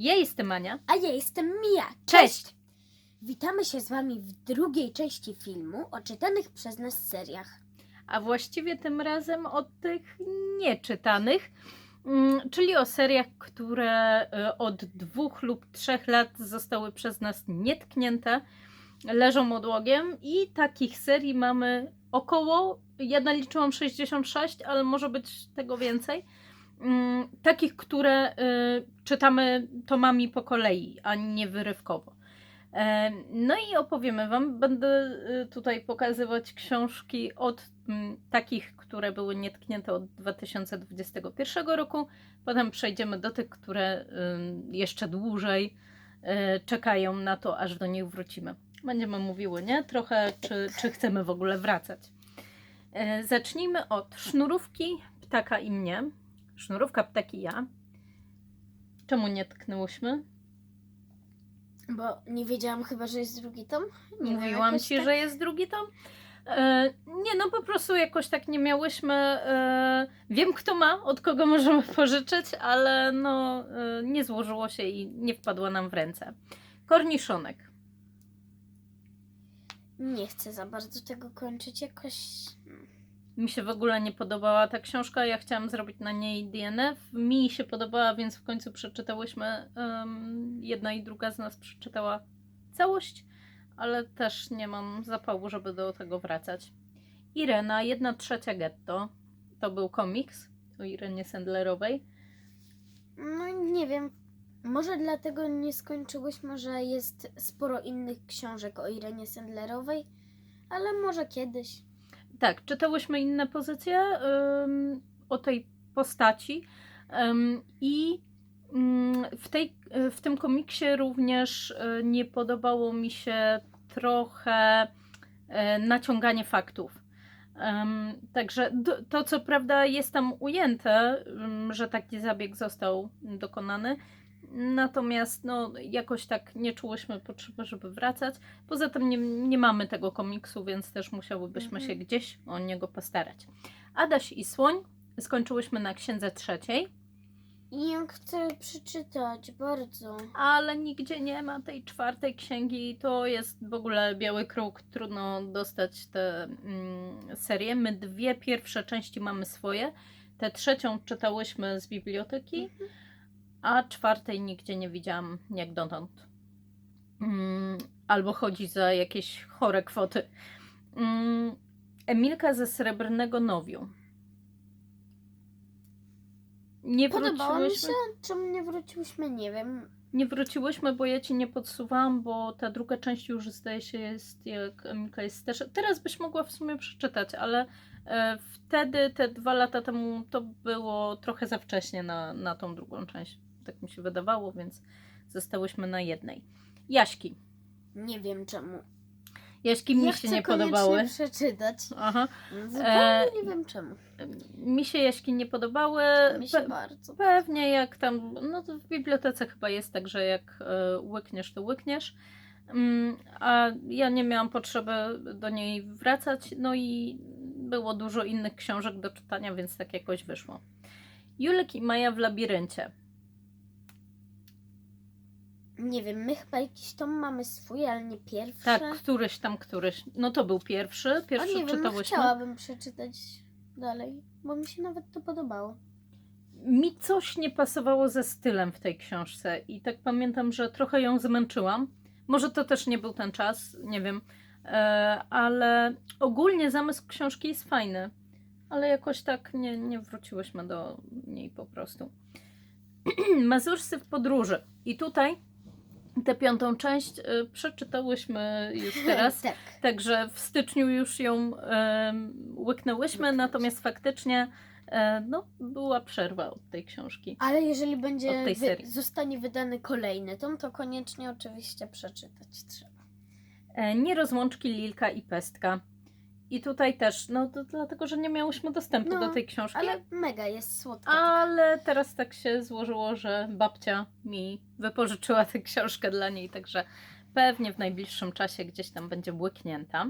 Ja jestem Ania. A ja jestem Mia. Cześć! Witamy się z Wami w drugiej części filmu o czytanych przez nas seriach. A właściwie tym razem o tych nieczytanych, mm, czyli o seriach, które y, od dwóch lub trzech lat zostały przez nas nietknięte, leżą odłogiem i takich serii mamy około, ja naliczyłam 66, ale może być tego więcej. Mm, Takich, które y, czytamy tomami po kolei, a nie wyrywkowo. E, No i opowiemy Wam. Będę y, tutaj pokazywać książki od mm, takich, które były nietknięte od 2021 roku. Potem przejdziemy do tych, które ym, jeszcze dłużej y, czekają na to, aż do nich wrócimy. Będziemy mówiły, nie? Trochę, czy, czy chcemy w ogóle wracać. E, Zacznijmy od sznurówki ptaka i mnie. Sznurówka ptaki i ja. Czemu nie tknęłyśmy? Bo nie wiedziałam chyba, że jest drugi tom. Nie Mówiłam ci, tak. że jest drugi tom. E, nie, no po prostu jakoś tak nie miałyśmy. E, wiem, kto ma, od kogo możemy pożyczyć, ale no e, nie złożyło się i nie wpadła nam w ręce. Korniszonek. Nie chcę za bardzo tego kończyć jakoś. Mi się w ogóle nie podobała ta książka. Ja chciałam zrobić na niej DNF. Mi się podobała, więc w końcu przeczytałyśmy. em, jedna i druga z nas przeczytała całość, ale też nie mam zapału, żeby do tego wracać. Irena, jedna trzecia getto. To był komiks o Irenie Sendlerowej. No nie wiem. Może dlatego nie skończyłyśmy, że jest sporo innych książek o Irenie Sendlerowej, ale może kiedyś. Tak, czytałyśmy inne pozycje em, o tej postaci em, i mm, w, tej, w tym komiksie również e, nie podobało mi się trochę e, naciąganie faktów. Także to, co prawda jest tam ujęte, że taki zabieg został dokonany, natomiast no, jakoś tak nie czułyśmy potrzeby, żeby wracać. Poza tym nie, nie mamy tego komiksu, więc też musiałybyśmy Mhm. się gdzieś o niego postarać. Adaś i Słoń skończyłyśmy na księdze trzeciej, ja chcę przeczytać bardzo. ale nigdzie nie ma tej czwartej księgi. To jest w ogóle biały kruk, trudno dostać tę mm, serię. My dwie pierwsze części mamy swoje. Tę trzecią czytałyśmy z biblioteki, Mhm. A czwartej nigdzie nie widziałam jak dotąd. Mm, albo chodzi za jakieś chore kwoty. Mm, Emilka ze Srebrnego Nowiu. Nie Podobało mi wróciłyśmy. się, czemu nie wróciłyśmy, nie wiem. Nie wróciłyśmy, bo ja ci nie podsuwałam, bo ta druga część już zdaje się jest, jak Emilka jest starsza. Teraz byś mogła w sumie przeczytać, ale e, wtedy, te dwa lata temu, to było trochę za wcześnie na, na tą drugą część. Tak mi się wydawało, więc zostałyśmy na jednej. Jaśki. Nie wiem czemu. Jaśki mi ja się nie podobały. przeczytać. Aha. Zupełnie E, nie wiem czemu. Mi się jaśki nie podobały. Mi się Pe- bardzo. Pewnie jak tam, no to w bibliotece chyba jest tak, że jak e, łykniesz, to łykniesz. Mm, a ja nie miałam potrzeby do niej wracać, no i było dużo innych książek do czytania, więc tak jakoś wyszło. Julek i Maja w labiryncie. Nie wiem, my chyba jakiś tom mamy swój, ale nie pierwszy. Tak, któryś tam, któryś. No to był pierwszy, pierwszy nie wiem, no czytałyśmy. chciałabym przeczytać dalej, bo mi się nawet to podobało. mi coś nie pasowało ze stylem w tej książce i tak pamiętam, że trochę ją zmęczyłam. Może to też nie był ten czas, nie wiem, e, ale ogólnie zamysł książki jest fajny, ale jakoś tak nie, nie wróciłyśmy do niej po prostu. Mazurscy w podróży. I tutaj tę piątą część e, przeczytałyśmy już teraz. tak. Także w styczniu już ją łyknęłyśmy, natomiast faktycznie e, no, była przerwa od tej książki. Ale jeżeli będzie tej wy, serii. zostanie wydany kolejny tom, to koniecznie oczywiście przeczytać trzeba. E, Nierozłączki Lilka i Pestka. I tutaj też, no to dlatego, że nie miałyśmy dostępu No, do tej książki. Ale... Ale mega jest słodka. teraz tak się złożyło, że babcia mi wypożyczyła tę książkę dla niej, także pewnie w najbliższym czasie gdzieś tam będzie błyknięta.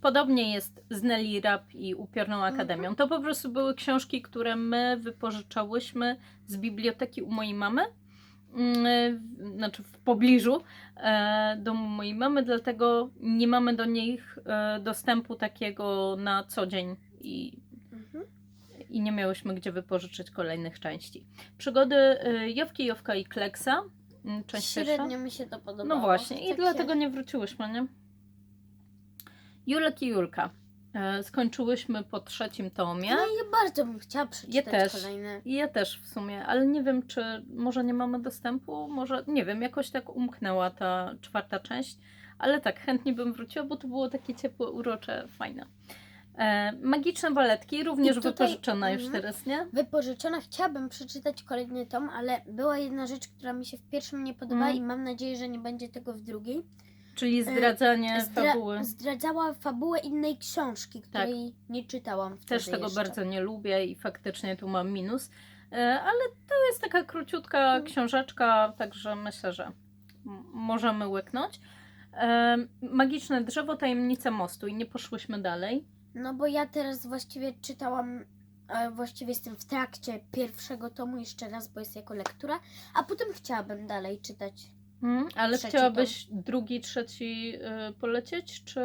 Podobnie jest z Nelly Rap i Upiorną Akademią. To po prostu były książki, które my wypożyczałyśmy z biblioteki u mojej mamy. Mm, e, znaczy w pobliżu e, domu mojej mamy, dlatego nie mamy do nich e, dostępu takiego na co dzień i, Mhm. i nie miałyśmy gdzie wypożyczyć kolejnych części. Przygody Jowki, Jowka i Kleksa, mm, część pierwsza. Średnio mi się to podobało. No właśnie, i Takie- dlatego nie wróciłyśmy, nie? Julek i Julka. E, skończyłyśmy po trzecim tomie. No i ja bardzo bym chciała przeczytać też. kolejne. Ja też w sumie, ale nie wiem, czy może nie mamy dostępu, może nie wiem, jakoś tak umknęła ta czwarta część, ale tak, chętnie bym wróciła, bo to było takie ciepłe, urocze, fajne. E, magiczne baletki, również tutaj- wypożyczona już mhm. teraz, nie? Wypożyczona chciałabym przeczytać kolejny tom, ale była jedna rzecz, która mi się w pierwszym nie podobała Mm. i mam nadzieję, że nie będzie tego w drugiej. Czyli zdradzanie E, Zdra- fabuły. Zdradzała fabułę innej książki, której nie czytałam wtedy Tak. Też tego jeszcze. bardzo nie lubię i faktycznie tu mam minus. E, Ale to jest taka króciutka Mm. książeczka, także myślę, że m- możemy łyknąć. E, Magiczne drzewo, tajemnica mostu i nie poszłyśmy dalej. No bo ja teraz właściwie czytałam, e, właściwie jestem w trakcie pierwszego tomu jeszcze raz, bo jest jako lektura, a potem chciałabym dalej czytać. Mm, Ale Trzeci chciałabyś drugi, trzeci y, polecieć, czy...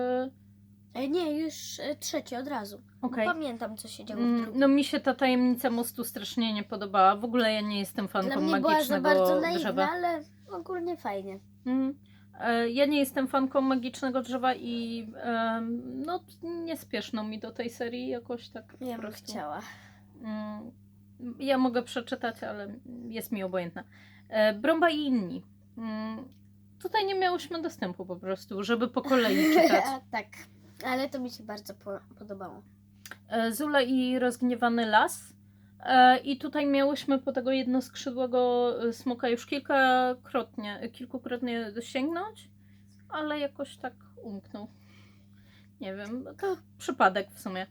E, Nie, już e, trzeci od razu. Bo Okej. Pamiętam, co się działo w Mm, drugim. No mi się ta tajemnica mostu strasznie nie podobała. W ogóle ja nie jestem Dla fanką mnie była za magicznego bardzo naiwna, drzewa. ale ogólnie fajnie. Mm. E, Ja nie jestem fanką magicznego drzewa i em, no nie spieszno mi do tej serii jakoś tak po Ja bym prostu. chciała. Mm, Ja mogę przeczytać, ale jest mi obojętna. E, Brąba i inni. Mm, Tutaj nie miałyśmy dostępu po prostu, żeby po kolei czytać. tak, ale to mi się bardzo po- podobało. E, Zula i rozgniewany las. E, I tutaj miałyśmy po tego jednoskrzydłego e, smoka już kilkakrotnie, kilkukrotnie sięgnąć, ale jakoś tak umknął. Nie wiem, to przypadek w sumie.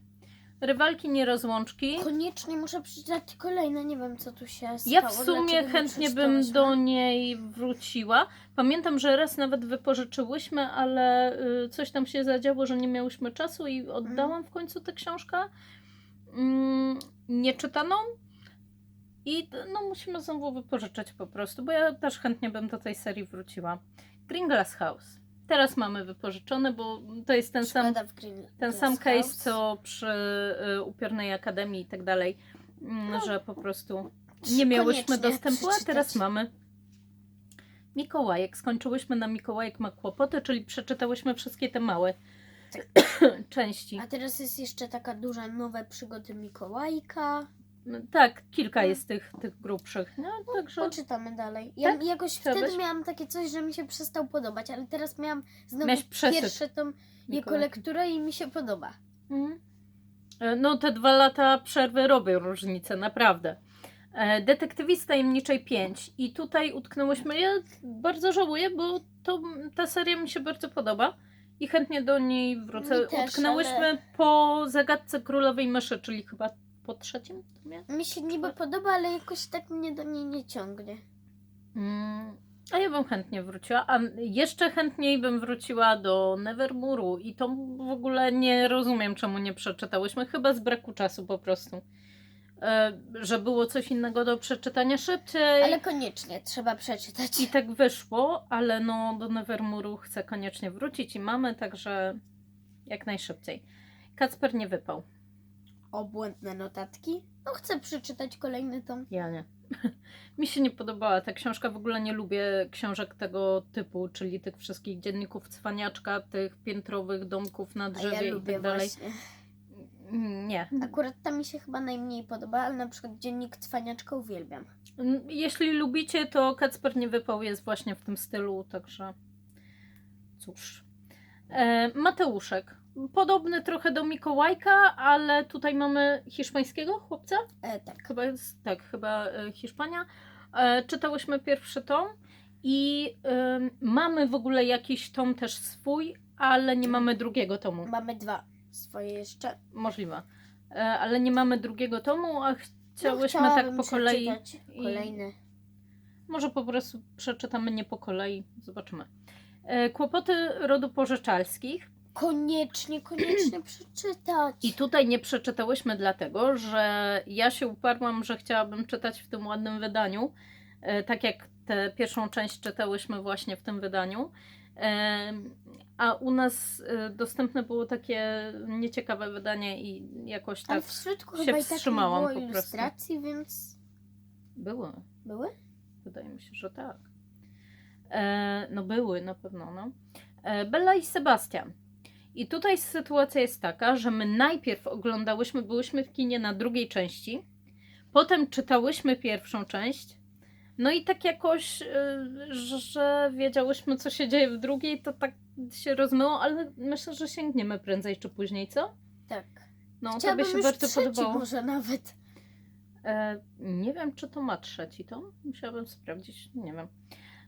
Rywalki nierozłączki. Koniecznie muszę przeczytać kolejne, nie wiem co tu się stało. Ja w sumie chętnie bym do niej wróciła. Pamiętam, że raz nawet wypożyczyłyśmy, ale y, coś tam się zadziało, że nie miałyśmy czasu i oddałam w końcu tę książkę mm, nieczytaną. I no musimy znowu wypożyczać po prostu, bo ja też chętnie bym do tej serii wróciła. Green Glass House. Teraz mamy wypożyczone, bo to jest ten sam Szkoda w Green ten Glass sam House. case, co przy y, upiornej akademii i tak dalej, mm, No. że po prostu nie miałyśmy Koniecznie dostępu, a przeczytać. teraz mamy. Mikołajek. Skończyłyśmy na Mikołajek ma kłopoty, czyli przeczytałyśmy wszystkie te małe części. A teraz jest jeszcze taka duża nowe przygody Mikołajka. Tak, kilka No. jest tych, tych grubszych. No, także Poczytamy dalej. Ja Tak? jakoś Chciałabyś? wtedy miałam takie coś, że mi się przestał podobać, ale teraz miałam znowu przesyt pierwszy tom jego lekturę i mi się podoba. Mhm. E, No, te dwa lata przerwy robią różnicę, naprawdę. E, Detektywista Tajemniczej 5. I tutaj utknęłyśmy. Ja bardzo żałuję, bo to, ta seria mi się bardzo podoba i chętnie do niej wrócę. Mi też, utknęłyśmy ale- po zagadce Królowej Myszy, czyli chyba po trzecim tomie. Mi się niby podoba, ale jakoś tak mnie do niej nie ciągnie. Mm, a ja bym chętnie wróciła. A jeszcze chętniej bym wróciła do Nevermuru. I to w ogóle nie rozumiem, czemu nie przeczytałyśmy. Chyba z braku czasu po prostu. E, że było coś innego do przeczytania szybciej. Ale koniecznie trzeba przeczytać. I tak wyszło, ale no do Nevermuru chcę koniecznie wrócić i mamy, także jak najszybciej. Kacper nie wypał. Obłędne notatki. No chcę przeczytać kolejny tom. Ja nie. Mi się nie podobała ta książka, w ogóle nie lubię książek tego typu, czyli tych wszystkich dzienników cwaniaczka, tych piętrowych domków na A drzewie ja i tak dalej. właśnie. Nie. Akurat ta mi się chyba najmniej podoba, ale na przykład dziennik Cwaniaczka uwielbiam. Jeśli lubicie, to Kacper nie wypał jest właśnie w tym stylu, także cóż. E, Mateuszek. Podobny trochę do Mikołajka, ale tutaj mamy hiszpańskiego chłopca. E, tak. Chyba jest, tak, chyba e, Hiszpania. E, czytałyśmy pierwszy tom i em, mamy w ogóle jakiś tom też swój, ale nie mamy drugiego tomu. Mamy dwa swoje jeszcze. Możliwe. E, ale nie mamy drugiego tomu, a chciałyśmy no, tak po kolei. i- Kolejny. Może po prostu przeczytamy nie po kolei, zobaczymy. E, Kłopoty rodu pożyczalskich. Koniecznie, koniecznie przeczytać. I tutaj nie przeczytałyśmy dlatego, że ja się uparłam, że chciałabym czytać w tym ładnym wydaniu. e, tak jak tę pierwszą część czytałyśmy właśnie w tym wydaniu. Em, A u nas e, dostępne było takie nieciekawe wydanie i jakoś Ale tak w środku się chyba i tak nie wstrzymałam było po prostu. ilustracji, więc były. były? Wydaje mi się, że tak. E, no były na pewno, no. E, Bella i Sebastian. I tutaj sytuacja jest taka, że my najpierw oglądałyśmy, byłyśmy w kinie na drugiej części, potem czytałyśmy pierwszą część, no i tak jakoś, e, że, wiedziałyśmy, co się dzieje w drugiej, to tak się rozmyło, ale myślę, że sięgniemy prędzej czy później, co? Tak. No, to by Chciałabym się już bardzo podobało. może nawet. E, nie wiem, czy to ma trzeci tom. Musiałabym sprawdzić. Nie wiem.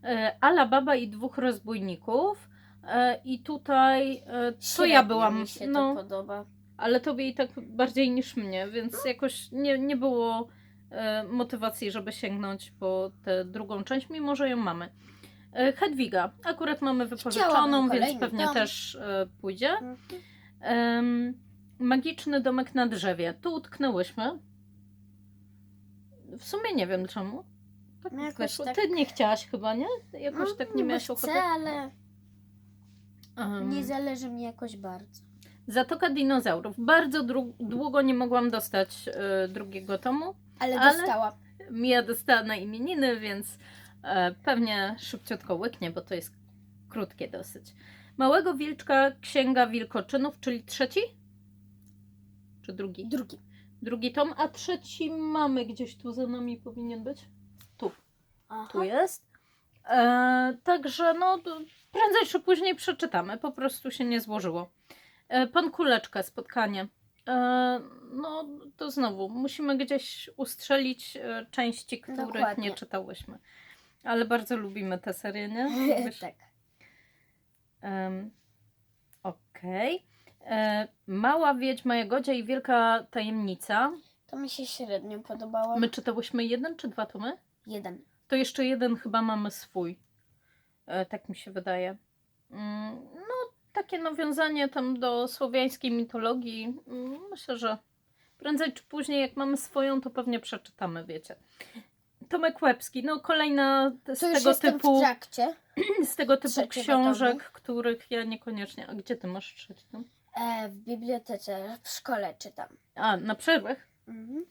E, Ala Baba i dwóch rozbójników. E, I tutaj e, to Średnio ja byłam. mi się no, to podoba. ale tobie i tak bardziej niż mnie, więc jakoś nie, nie było e, motywacji, żeby sięgnąć po tę drugą część, mimo że ją mamy. E, Hedwiga. Akurat mamy wypożyczoną, Chciałabym więc kolejny pewnie tom. też e, pójdzie. Mhm. Em, magiczny domek na drzewie. Tu utknęłyśmy. W sumie nie wiem czemu. Tak No jakoś tak- Ty nie chciałaś chyba, nie? Jakoś No, tak nie miałaś chcę, ochoty. ale Em, nie zależy mi jakoś bardzo. Zatoka dinozaurów. Bardzo dru- długo nie mogłam dostać e, drugiego tomu. Ale, ale- dostałam. Mija dostała na imieniny, więc e, pewnie szybciutko łyknie, bo to jest krótkie dosyć. Małego wilczka Księga Wilkoczynów, czyli trzeci? Czy drugi? Drugi. Drugi tom, a trzeci mamy gdzieś tu za nami powinien być. Tu, Aha. tu jest. E, także no, prędzej czy później przeczytamy, po prostu się nie złożyło. E, pan Kuleczka, spotkanie. E, no to znowu, musimy gdzieś ustrzelić e, części, których Dokładnie. nie czytałyśmy. Ale bardzo lubimy tę serię, nie? Wiesz, tak. Em, Okej. E, Mała Wiedźma Jagodzia i Wielka Tajemnica. To mi się średnio podobało. My czytałyśmy jeden czy dwa tomy? Jeden. To jeszcze jeden chyba mamy swój. E, tak mi się wydaje. Mm, No, takie nawiązanie tam do słowiańskiej mitologii. mm, Myślę, że prędzej czy później, jak mamy swoją, to pewnie przeczytamy, wiecie. Tomek Łebski, no kolejna z To tego typu, w trakcie. z tego typu książek, tomu. których ja niekoniecznie. A gdzie ty masz trzeci tom? E, w bibliotece, w szkole czytam. A, na przerwach? Mhm.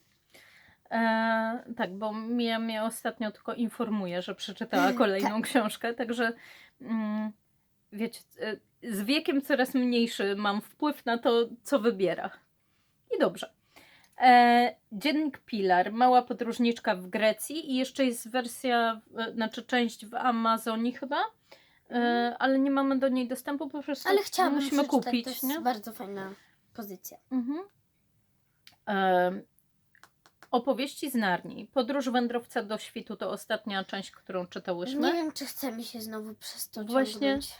E, tak, bo Mia mnie ostatnio tylko informuje, że przeczytała kolejną książkę, także mm, wiecie, e, z wiekiem coraz mniejszy mam wpływ na to, co wybiera. I dobrze. E, Dziennik Pilar, mała podróżniczka w Grecji i jeszcze jest wersja, e, znaczy część w Amazonii chyba, e, ale nie mamy do niej dostępu, po prostu Ale chciałabym musimy przeczytać, kupić, to jest nie? bardzo fajna pozycja. Mhm. Em, opowieści z Narni. Podróż wędrowca do świtu to ostatnia część, którą czytałyśmy. Nie wiem, czy chce mi się znowu przez to Właśnie- ciągnąć.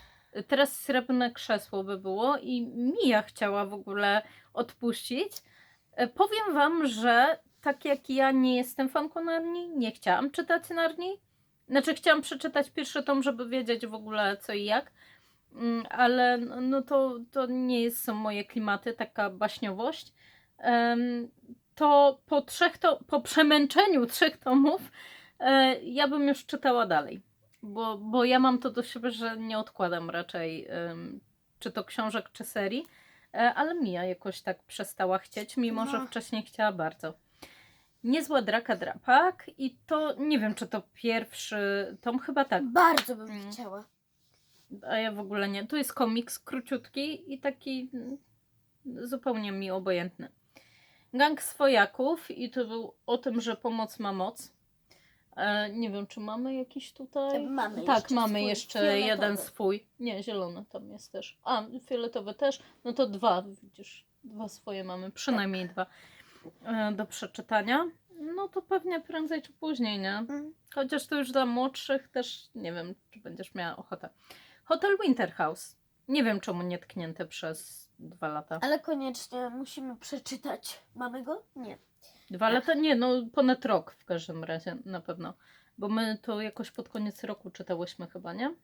Teraz srebrne krzesło by było i Mija chciała w ogóle odpuścić. E, Powiem Wam, że tak jak ja nie jestem fanką Narni, nie chciałam czytać Narni. Znaczy chciałam przeczytać pierwszy tom, żeby wiedzieć w ogóle co i jak. Mm, Ale no to, to nie są moje klimaty, taka baśniowość. To po trzech to, po przemęczeniu trzech tomów e, ja bym już czytała dalej. Bo, bo ja mam to do siebie, że nie odkładam raczej em, czy to książek, czy serii, e, ale Mia jakoś tak przestała chcieć, mimo że No. wcześniej chciała bardzo. Niezła draka drapak i to nie wiem, czy to pierwszy tom, chyba tak, Bardzo bym Mm. chciała. a ja w ogóle nie. Tu jest komiks króciutki i taki mm, zupełnie mi obojętny. Gang swojaków i to był o tym, że pomoc ma moc. E, nie wiem, czy mamy jakiś tutaj. Mamy tak, jeszcze mamy swój, jeszcze fioletowy. jeden swój. Nie, zielony tam jest też. A, fioletowy też. No to dwa, widzisz. Dwa swoje mamy, przynajmniej dwa e, do przeczytania. No to pewnie prędzej czy później, nie? Mm. Chociaż to już dla młodszych też nie wiem, czy będziesz miała ochotę. Hotel Winterhouse. Nie wiem, czemu nie tknięte przez dwa lata. Ale koniecznie musimy przeczytać. Mamy go? Nie. Dwa lata? Nie, no ponad rok w każdym razie na pewno. Bo my to jakoś pod koniec roku czytałyśmy chyba, nie?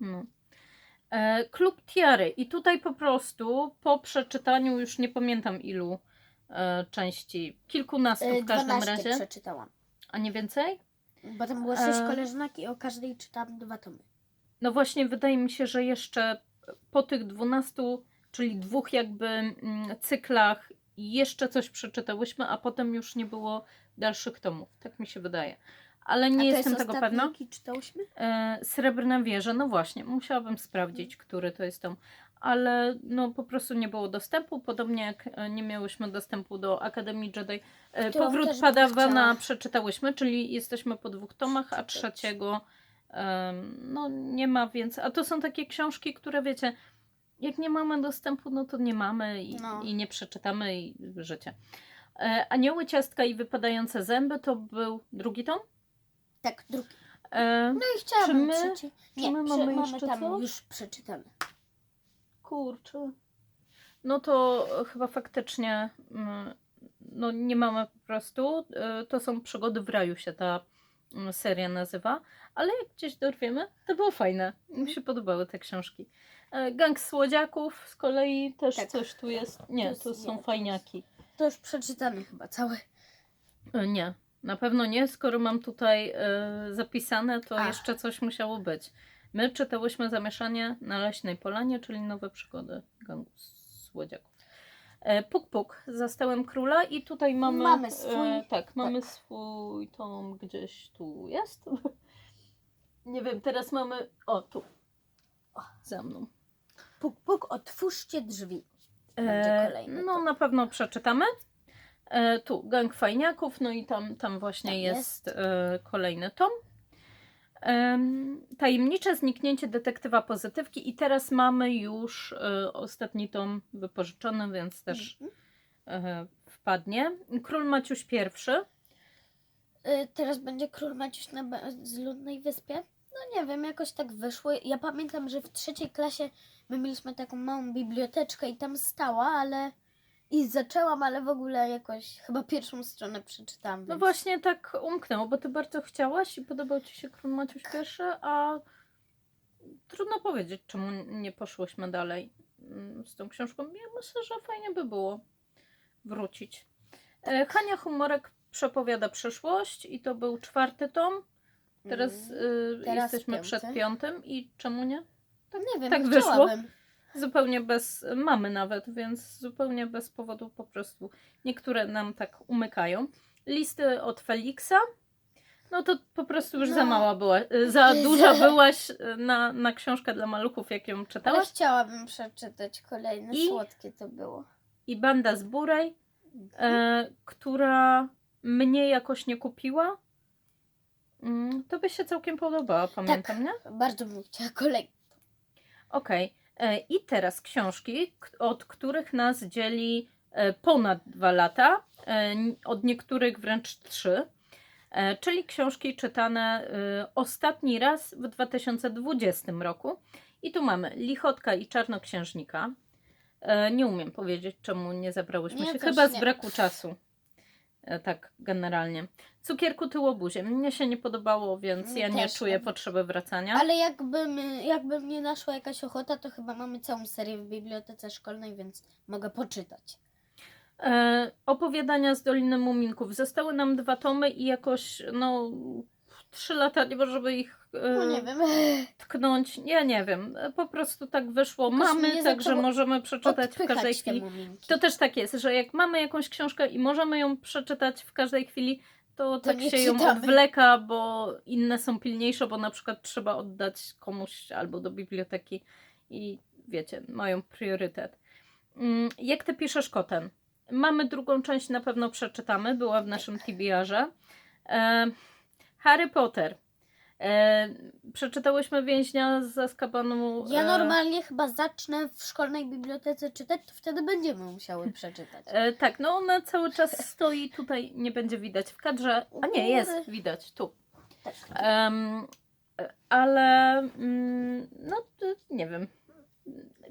No. E, Klub Tiary. I tutaj po prostu po przeczytaniu już nie pamiętam ilu e, części. Kilkunastu E, w każdym 12 razie. przeczytałam. A nie więcej? Bo tam było sześć E. koleżanek i o każdej czytam dwa tomy. No właśnie, wydaje mi się, że jeszcze po tych 12, czyli dwóch jakby mm, cyklach, jeszcze coś przeczytałyśmy, a potem już nie było dalszych tomów. Tak mi się wydaje. Ale nie jestem jest tego pewna. jaki czytałyśmy? E, Srebrna wieża, no właśnie, musiałabym sprawdzić, który to jest tom. Ale no po prostu nie było dostępu, podobnie jak e, nie miałyśmy dostępu do Akademii Jedi. E, Powrót Padawana przeczytałyśmy, czyli jesteśmy po dwóch tomach, a trzeciego no nie ma, więc... A to są takie książki, które wiecie, jak nie mamy dostępu, no to nie mamy i, No. i nie przeczytamy i życie. E, Anioły, ciastka i wypadające zęby to był drugi tom? Tak, drugi. E, No i chciałabym Czy my- przeczytać. Nie, my prze- mamy jeszcze tam coś? już przeczytane. Kurczę. No to chyba faktycznie mm, no nie mamy po prostu. Y, To są przygody w raju się ta seria nazywa, ale jak gdzieś dorwiemy, to było fajne. Mi się podobały te książki. E, Gang słodziaków z kolei też Tak. coś tu jest. Nie, To jest- to nie, są to fajniaki. To już przeczytane chyba całe. E, Nie, na pewno nie. Skoro mam tutaj e, zapisane, to Ach. jeszcze coś musiało być. My czytałyśmy Zamieszanie na Leśnej Polanie, czyli nowe przygody gangu słodziaków. E, Puk Puk, Zastałem Króla i tutaj mamy... Mamy swój, E, tak, mamy swój tom gdzieś tu jest. Nie wiem, teraz mamy... O, tu. O, za mną. Puk, puk, otwórzcie drzwi. Będzie E, kolejny no tom. na pewno przeczytamy. E, tu Gang Fajniaków, no i tam, tam właśnie jest, jest. e, kolejny tom. Em, tajemnicze zniknięcie detektywa pozytywki i teraz mamy już e, ostatni tom wypożyczony, więc też Mhm. e, wpadnie. Król Maciuś I. Y, Teraz będzie Król Maciuś na bezludnej wyspie. No nie wiem, jakoś tak wyszło. Ja pamiętam, że w trzeciej klasie my mieliśmy taką małą biblioteczkę i tam stała, ale... I zaczęłam, ale w ogóle jakoś chyba pierwszą stronę przeczytałam. No więc- właśnie tak umknęło, bo ty bardzo chciałaś i podobał ci się Król Maciuś I, a trudno powiedzieć, czemu nie poszłyśmy dalej mm, z tą książką. Ja myślę, że fajnie by było wrócić. E, Hania Humorek przepowiada przyszłość i to był czwarty tom. Teraz, Mm. Teraz jesteśmy piąty. przed piątym i czemu nie? Nie wiem, tak wyszło. chciałabym. Zupełnie bez mamy nawet, więc zupełnie bez powodu po prostu niektóre nam tak umykają. Listy od Feliksa. No to po prostu już za No. mała była, y, za duża byłaś na, na książkę dla maluchów, jak ją Ale czytałaś. chciałabym przeczytać kolejne. I- Słodkie to było. I Banda z Burej, e, która mnie jakoś nie kupiła. Mm, To by się całkiem podobała, pamiętam, nie? Bardzo bym chciała kolejne. Okej. E, I teraz książki, od których nas dzieli e, ponad dwa lata, e, od niektórych wręcz trzy. Czyli książki czytane ostatni raz w 2020 roku. I tu mamy Lichotka i Czarnoksiężnika. Nie umiem powiedzieć, czemu nie zabrałyśmy Ja się. Chyba z braku czasu. E, Tak, generalnie. Cukierku tyłobuzie. Mnie się nie podobało, więc Mnie ja nie też czuję potrzeby wracania. Ale jakbym, jakbym nie naszła jakaś ochota, to chyba mamy całą serię w bibliotece szkolnej, więc mogę poczytać. E, opowiadania z Doliny Muminków. Zostały nam dwa tomy i jakoś, no, trzy lata nie możemy ich e, No nie wiem. tknąć. Ja nie wiem, e, po prostu tak wyszło. Jakoś mamy, także zaczęło możemy przeczytać w każdej te chwili. muminki. To też tak jest, że jak mamy jakąś książkę i możemy ją przeczytać w każdej chwili, to, tak nie się ją czytamy. odwleka, bo inne są pilniejsze, bo na przykład trzeba oddać komuś albo do biblioteki i wiecie, mają priorytet. Mm, Jak ty piszesz kotem? Mamy drugą część, na pewno przeczytamy, była w naszym TBR-ze. E, Harry Potter. E, przeczytałyśmy Więźnia z Azkabanu. Ja e, normalnie chyba zacznę w szkolnej bibliotece czytać, to wtedy będziemy musiały przeczytać. E, tak, no ona cały czas stoi tutaj, nie będzie widać w kadrze. A nie, jest widać tu. Tak. Em, e, ale mm, no nie wiem.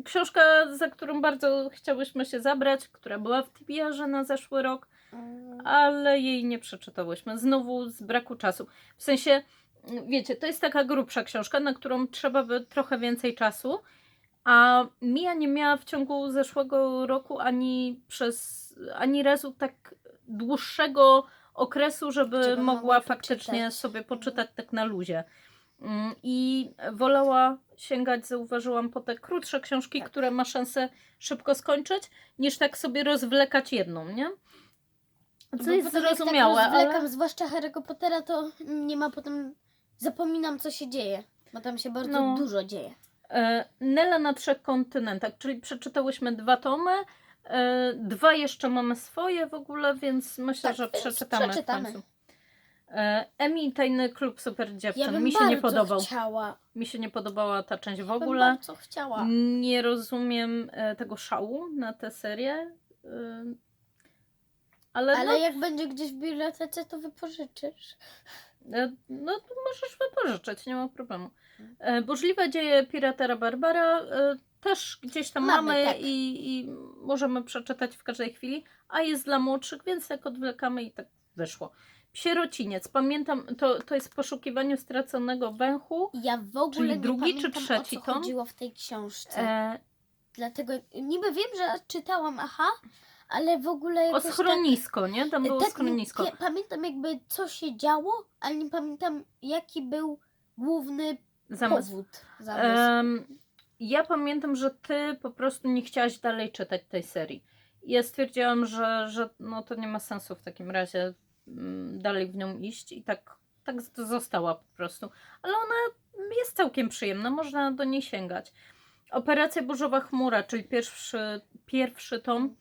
Książka, za którą bardzo chciałyśmy się zabrać, która była w TBR-ze na zeszły rok, Mm, ale jej nie przeczytałyśmy. Znowu z braku czasu. W sensie, mm, wiecie, to jest taka grubsza książka, na którą trzeba by trochę więcej czasu. A Mia nie miała w ciągu zeszłego roku ani przez ani razu tak dłuższego okresu, żeby mogła faktycznie poczytać. sobie poczytać tak na luzie. Mm, I wolała sięgać, zauważyłam, po te krótsze książki, Tak. które ma szansę szybko skończyć, niż tak sobie rozwlekać jedną, nie? Co Bo jest jak zrozumiałe, tak rozwlekam, ale... zwłaszcza Harry'ego Pottera, to nie ma potem... Zapominam, co się dzieje, bo tam się bardzo No. dużo dzieje. E, Nela na trzech kontynentach, czyli przeczytałyśmy dwa tomy, e, dwa jeszcze mamy swoje w ogóle, więc myślę, Tak, że przeczytamy, przeczytamy. E, Emi Tajny Klub Super Dziewczyn. Ja bym Mi się bardzo nie podobał. chciała. Mi się nie podobała ta część w Bym ogóle. Bardzo chciała. Nie rozumiem e, tego szału na tę serię. e, Ale, Ale no, jak będzie gdzieś w bibliotece, to wypożyczysz. e, no to możesz wypożyczyć, nie ma problemu. E, Burzliwe dzieje Piratera Barbara e, też gdzieś tam mamy, Mamy, tak. i, i możemy przeczytać w każdej chwili, a jest dla młodszych, więc tak odwlekamy i tak wyszło. Sierociniec, pamiętam, to, to jest w poszukiwaniu straconego węchu. Ja w ogóle Czyli nie drugi czy pamiętam, trzeci o co tom? chodziło w tej książce. E, Dlatego niby wiem, że czytałam, aha, ale w ogóle o jakoś schronisko, nie? Tam tak, było tak, schronisko. ja pamiętam jakby co się działo, ale nie pamiętam jaki był główny Zamysł. powód. Zamysł. Em, ja pamiętam, że ty po prostu nie chciałaś dalej czytać tej serii. Ja stwierdziłam, że, że no to nie ma sensu w takim razie dalej w nią iść i tak, tak została po prostu. Ale ona jest całkiem przyjemna, można do niej sięgać. Operacja Burzowa Chmura, czyli pierwszy, pierwszy tom.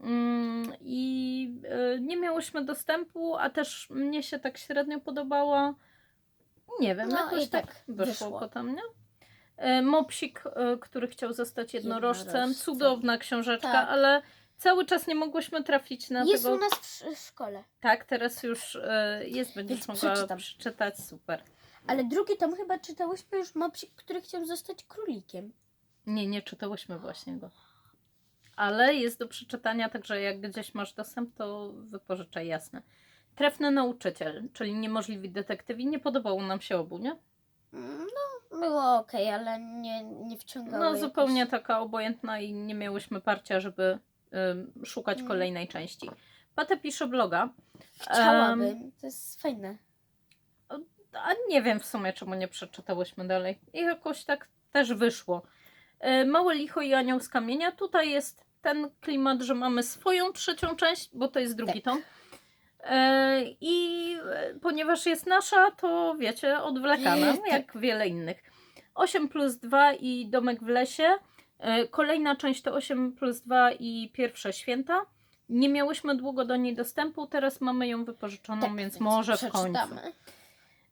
Mm, I y, nie miałyśmy dostępu, a też mnie się tak średnio podobała. Nie wiem, No jakoś i tak, tak wyszło, wyszło. potem, nie? E, Mopsik, e, który chciał zostać jednorożcem. Jednorożcem. Cudowna książeczka, Tak. ale cały czas nie mogłyśmy trafić na Jest tego. u nas w sz- w szkole. Tak, teraz już e, jest, będziesz Więc mogła przeczytam. przeczytać. Super. Ale drugi tom chyba czytałyśmy już Mopsik, który chciał zostać królikiem. Nie, nie czytałyśmy właśnie go. Ale jest do przeczytania, także jak gdzieś masz dostęp, to wypożyczaj, jasne. Trefny nauczyciel, czyli niemożliwi detektywi. Nie podobało nam się obu, nie? No, było ok, ale nie, nie wciągało No jakoś. zupełnie taka obojętna i nie miałyśmy parcia, żeby szukać Mm. kolejnej części. Pate pisze bloga. Chciałabym, to jest fajne. A nie wiem w sumie, czemu nie przeczytałyśmy dalej. I jakoś tak też wyszło. Małe licho i anioł z kamienia. Tutaj jest ten klimat, że mamy swoją trzecią część, bo to jest drugi Tak. tom. E, I e, ponieważ jest nasza, to wiecie, odwlekamy, Tak. jak wiele innych. 8 plus 2 i domek w lesie. E, Kolejna część to 8 plus 2 i pierwsze święta. Nie miałyśmy długo do niej dostępu, teraz mamy ją wypożyczoną, Tak, więc może w końcu.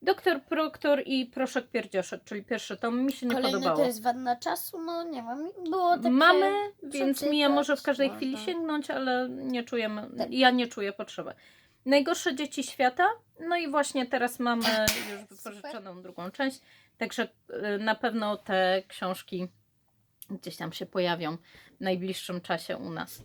Doktor Proktor i Proszek Pierdzioszek, czyli pierwszy tom, mi się nie Kolejny podobało. to jest wanna czasu, no nie wiem, było takie... Mamy, więc Mija może w każdej chwili sięgnąć, ale nie czujemy, Tak. ja nie czuję potrzeby. Najgorsze dzieci świata, no i właśnie teraz mamy już wypożyczoną drugą część, także y, na pewno te książki gdzieś tam się pojawią w najbliższym czasie u nas.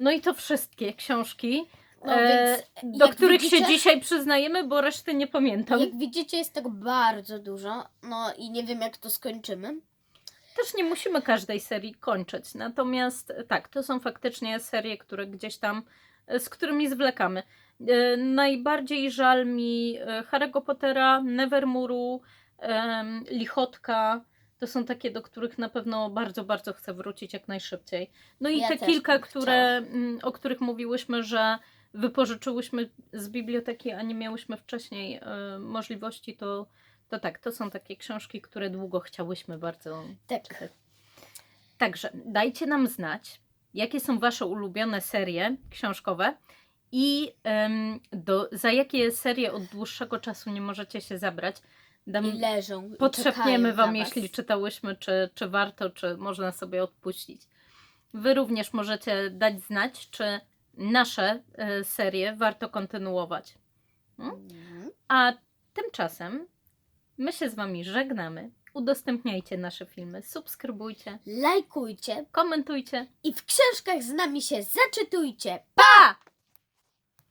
No i to wszystkie książki, No e, do których się widzicie- dzisiaj przyznajemy, bo reszty nie pamiętam. Jak widzicie jest tego bardzo dużo, no i nie wiem jak to skończymy. Też nie musimy każdej serii kończyć. Natomiast tak, to są faktycznie serie, które gdzieś tam, e, z którymi zwlekamy. E, Najbardziej żal mi e, Harry'ego Pottera, Nevermore'u, em, Lichotka. To są takie, do których na pewno bardzo, bardzo chcę wrócić jak najszybciej. No i Ja te kilka, które, mm, o których mówiłyśmy, że wypożyczyłyśmy z biblioteki, a nie miałyśmy wcześniej e, możliwości, to, to tak, to są takie książki, które długo chciałyśmy bardzo Tak. czytać. Także dajcie nam znać, jakie są Wasze ulubione serie książkowe i do, za jakie serie od dłuższego czasu nie możecie się zabrać. Dam, I leżą. i Podszepniemy czekają Wam, jeśli czytałyśmy, czy, czy warto, czy można sobie odpuścić. Wy również możecie dać znać, czy nasze e, serie warto kontynuować. Mhm. A tymczasem my się z Wami żegnamy. Udostępniajcie nasze filmy, subskrybujcie, Lajkujcie komentujcie. i w książkach z nami się zaczytujcie. Pa!